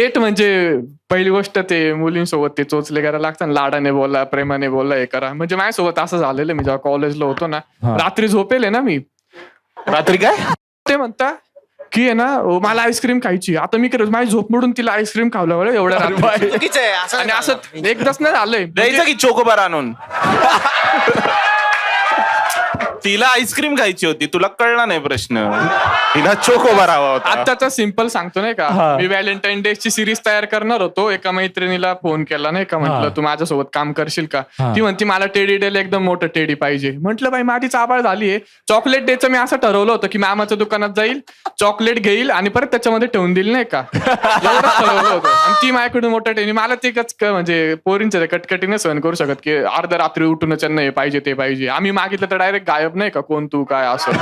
Date म्हणजे पहिली गोष्ट ते मुलींसोबत ते चोचले करायला लागतात ना, लाडाने बोला प्रेमाने बोला हे करा. म्हणजे माझ्यासोबत असं झालेलं मी जेव्हा कॉलेजला होतो ना हा. रात्री झोपेल ना मी. रात्री काय? ते म्हणता की आहे ना अहो, मला आईस्क्रीम खायची आता मी करत माझी झोप मोडून तिला आईस्क्रीम खावलं बरं एवढ्या रात्री. चुकीचं आहे असं आणि असं एकदाच नाही झालंय. द्यायचं की चोकोबार आणून? तिला आईस्क्रीम खायची होती तुला कळला नाही प्रश्न. तिला चोकोबार हवा होता. आताचा सिंपल सांगतो नाही का? हा. मी व्हॅलेंटाईन डे ची सिरीज तयार करणार होतो एका मैत्रिणीला फोन केला नाही का? हा. म्हटलं तू माझ्यासोबत काम करशील का? हा. ती म्हणती मला टेडी डेला एकदम मोठं टेडी पाहिजे. म्हटलं बाई माझी चाबाळ झालीये. चॉकलेट डेचं मी असं ठरवलं होतं की मामाच्या दुकानात जाईल चॉकलेट घेईल आणि परत त्याच्यामध्ये ठेवून दिल नाही का? एवढं ठरवलं होतं. आणि ती माझ्याकडून मोठं टेडी मला ते कच क- म्हणजे पोरींच्या कटकटीने सहन करू शकत की अर्ध्या रात्री उठून त्यांना हे पाहिजे ते पाहिजे. आम्ही मागितलं तर डायरेक्ट गायब नाही का कोण तू काय असं